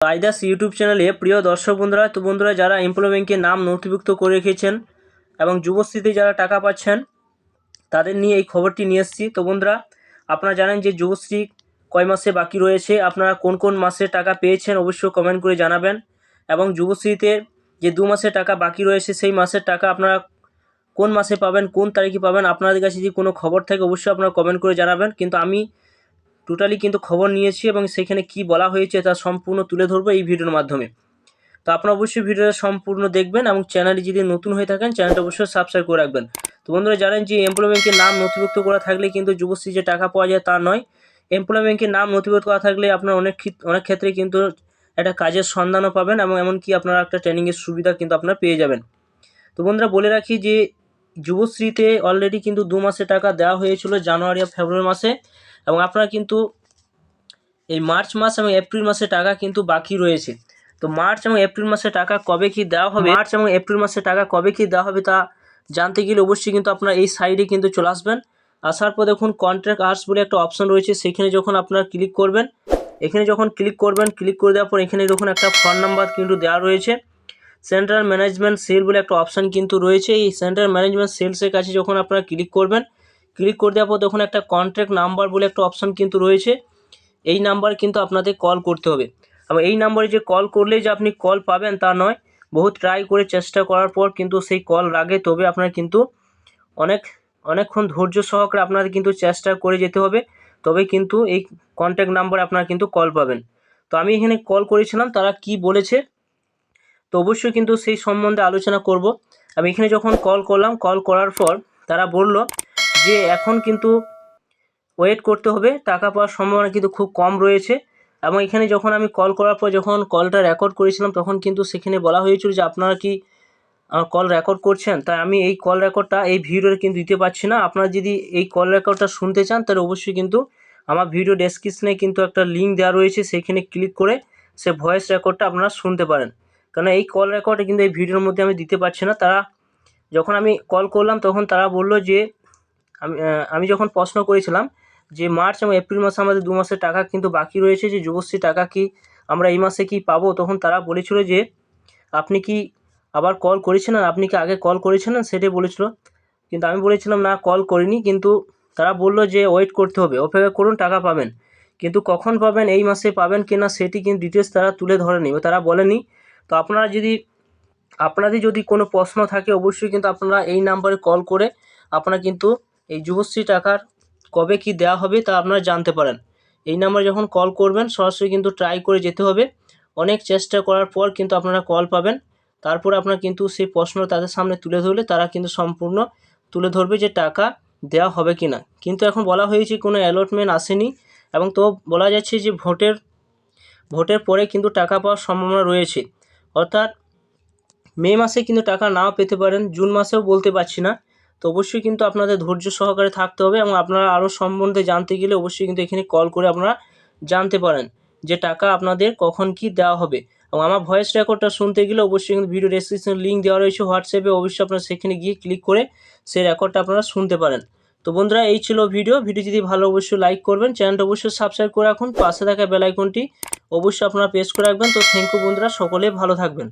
আইদাস YouTube চ্যানেলে প্রিয় দর্শক বন্ধুরা, তো বন্ধুরা যারা এমপ্লয় ব্যাংকে নাম নথিভুক্ত করে রেখেছেন এবং যুবশ্রীতে যারা টাকা পাচ্ছেন, তাদের নিয়ে এই খবরটি নিয়ে এসেছি। তো বন্ধুরা, আপনারা জানেন যে যুবশ্রী কয় মাসে বাকি রয়েছে, আপনারা কোন কোন মাসে টাকা পেয়েছেন অবশ্যই কমেন্ট করে জানাবেন এবং যুবশ্রীতে যে দু মাসে টাকা বাকি রয়েছে, সেই মাসের টাকা আপনারা কোন মাসে পাবেন, কোন তারিখে পাবেন, আপনাদের কাছে যদি কোনো খবর থাকে, অবশ্যই আপনারা কমেন্ট করে জানাবেন। কিন্তু আমি টোটালি কিন্তু খবর নিয়েছি এবং সেখানে কি বলা হয়েছে তা সম্পূর্ণ তুলে ধরবো এই ভিডিওর মাধ্যমে। তো আপনারা অবশ্যই ভিডিওটা সম্পূর্ণ দেখবেন এবং চ্যানেলে যদি নতুন হয়ে থাকেন, চ্যানেলটা অবশ্যই সাবস্ক্রাইব করে রাখবেন। তো বন্ধুরা, জানেন যে এমপ্লয় ব্যাংকের নাম নথিভুক্ত করা থাকলে কিন্তু যুবশ্রী যে টাকা পাওয়া যায় তা নয়। এমপ্লয় ব্যাংকের নাম নথিভুক্ত করা থাকলে আপনার অনেক অনেক ক্ষেত্রে কিন্তু একটা কাজের সন্ধানও পাবেন এবং এমনকি আপনারা একটা ট্রেনিংয়ের সুবিধা কিন্তু আপনারা পেয়ে যাবেন। তো বন্ধুরা, বলে রাখি যে যুবশ্রীতে অলরেডি কিন্তু দু মাসে টাকা দেওয়া হয়েছিল জানুয়ারি আর ফেব্রুয়ারি মাসে। এবং আপনারা কিন্তু এই মার্চ মাস এবং এপ্রিল মাসে টাকা কিন্তু বাকি রয়েছে। তো মার্চ এবং এপ্রিল মাসে টাকা কবে কি দেওয়া হবে, মার্চ এবং এপ্রিল মাসে টাকা কবে কি দেওয়া হবে তা জানতে গেলে অবশ্যই কিন্তু আপনারা এই সাইডে কিন্তু চলে আসবেন। আসার পর দেখুন কন্ট্রাক্ট আর্টস বলে একটা অপশন রয়েছে, সেখানে যখন আপনারা ক্লিক করবেন, এখানে যখন ক্লিক করবেন ক্লিক করে দেওয়ার পর এখানে দেখুন একটা ফোন নাম্বার কিন্তু দেওয়া রয়েছে। সেন্ট্রাল ম্যানেজমেন্ট সেল বলে একটা অপশান কিন্তু রয়েছে। এই সেন্ট্রাল ম্যানেজমেন্ট সেলসের কাছে যখন আপনারা ক্লিক করবেন ক্লিক করে দেওয়ার পর তখন একটা কন্ট্যাক্ট নাম্বার বলে একটা অপশান কিন্তু রয়েছে। এই নাম্বার কিন্তু আপনাদের কল করতে হবে। এবং এই নাম্বারে যে কল করলেই যে আপনি কল পাবেন তা নয়, বহুত ট্রাই করে চেষ্টা করার পর কিন্তু সেই কল লাগে তবে আপনার কিন্তু অনেক, অনেকক্ষণ ধৈর্য সহকারে আপনাদের কিন্তু চেষ্টা করে যেতে হবে, তবে কিন্তু এই কন্ট্যাক্ট নাম্বারে আপনারা কিন্তু কল পাবেন। তো আমি এখানে কল করেছিলাম, তারা কি বলেছে? তো অবশ্যই কিন্তু সেই সম্বন্ধে আলোচনা করব। আমি এখানে যখন কল করলাম কল করার পর তারা বলল যে এখন কিন্তু ওয়েট করতে হবে, টাকা পাওয়ার সম্ভাবনা কিন্তু খুব কম রয়েছে। এবং এখানে যখন আমি কল করার পর যখন কলটা রেকর্ড করেছিলাম, তখন কিন্তু সেখানে বলা হয়েছিল যে আপনারা কি কল রেকর্ড করছেন? তাই আমি এই কল রেকর্ডটা এই ভিডিওতে কিন্তু দিতে পারছি না। আপনারা যদি এই কল রেকর্ডটা শুনতে চান, তাহলে অবশ্যই কিন্তু আমার ভিডিও ডেসক্রিপশনে কিন্তু একটা লিঙ্ক দেওয়া রয়েছে। সেখানে ক্লিক করে সে ভয়েস রেকর্ডটা আপনারা শুনতে পারেন। কারণ এই কল রেকর্ডে কিন্তু এই ভিডিওর মধ্যে আমি দিতে পারছি না। তারা, যখন আমি কল করলাম, তখন তারা বলল যে আমি আমি যখন প্রশ্ন করেছিলাম যে মার্চ এবং এপ্রিল মাসে আমাদের দু মাসের টাকা কিন্তু বাকি রয়েছে, যে যুবশ্রী টাকা কি আমরা এই মাসে কি পাবো, তখন তারা বলেছিল যে আপনি কি আবার কল করেছিলেন আপনি কি আগে কল করেছিলেন সেটাই বলেছিল। কিন্তু আমি বলেছিলাম, না কল করিনি। কিন্তু তারা বলল যে ওয়েট করতে হবে, অপেক্ষা করুন, টাকা পাবেন। কিন্তু কখন পাবেন, এই মাসে পাবেন কি না সেটি কিন্তু ডিটেলস তারা তুলে ধরেনি বা তারা বলেনি। তো আপনারা যদি, আপনাদের যদি কোনো প্রশ্ন থাকে, অবশ্যই কিন্তু আপনারা এই নাম্বারে কল করে আপনারা কিন্তু এই যুবশ্রী টাকার কবে কি দেওয়া হবে তা আপনারা জানতে পারেন। এই নাম্বারে যখন কল করবেন, সরাসরি কিন্তু ট্রাই করে যেতে হবে। অনেক চেষ্টা করার পর কিন্তু আপনারা কল পাবেন। তারপর আপনারা কিন্তু সেই প্রশ্ন তাদের সামনে তুলে ধরলে তারা কিন্তু সম্পূর্ণ তুলে ধরবে যে টাকা দেওয়া হবে কি না কিন্তু এখন বলা হয়েছে কোনো অ্যালটমেন্ট আসেনি এবং তো বলা যাচ্ছে যে ভোটের ভোটের পরে কিন্তু টাকা পাওয়ার সম্ভাবনা রয়েছে। অর্থাৎ মে মাসে কিন্তু টাকা নাও পেতে পারেন, জুন মাসেও বলতে পারছি না। তো অবশ্যই কিন্তু আপনাদের ধৈর্য সহকারে থাকতে হবে এবং আপনারা আরও সম্বন্ধে জানতে গেলে অবশ্যই কিন্তু এখানে কল করে আপনারা জানতে পারেন যে টাকা আপনাদের কখন কি দেওয়া হবে। এবং আমার ভয়েস রেকর্ডটা শুনতে গেলে অবশ্যই কিন্তু ভিডিও ডেসক্রিপশন লিঙ্ক দেওয়া রয়েছে হোয়াটসঅ্যাপে অবশ্যই আপনারা সেখানে গিয়ে ক্লিক করে সেই রেকর্ডটা আপনারা শুনতে পারেন। তো বন্ধুরা, এই ছিল ভিডিও ভিডিও যদি ভালো অবশ্যই লাইক করবেন। চ্যানেলটা অবশ্যই সাবস্ক্রাইব করে রাখুন। পাশে থাকা বেল আইকনটি অবশ্যই আপনারা প্রেস করে রাখবেন। তো থ্যাংক ইউ বন্ধুরা, সকলে ভালো থাকবেন।